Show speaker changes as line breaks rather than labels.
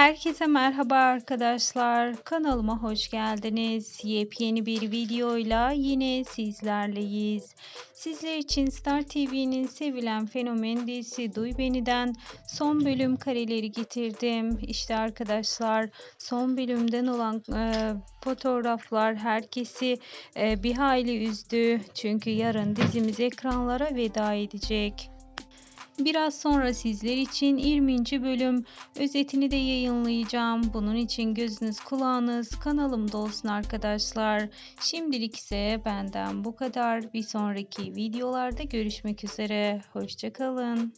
Herkese merhaba arkadaşlar. Kanalıma hoş geldiniz. Yepyeni bir videoyla yine sizlerleyiz. Sizler için Star TV'nin sevilen fenomen dizisi Duy Beni'den son bölüm kareleri getirdim. İşte arkadaşlar son bölümden olan e, fotoğraflar herkesi e, bir hayli üzdü. Çünkü yarın dizimiz ekranlara veda edecek. Biraz sonra sizler için 20. bölüm özetini de yayınlayacağım. Bunun için gözünüz kulağınız kanalımda olsun arkadaşlar. Şimdilik ise benden bu kadar. Bir sonraki videolarda görüşmek üzere. Hoşçakalın.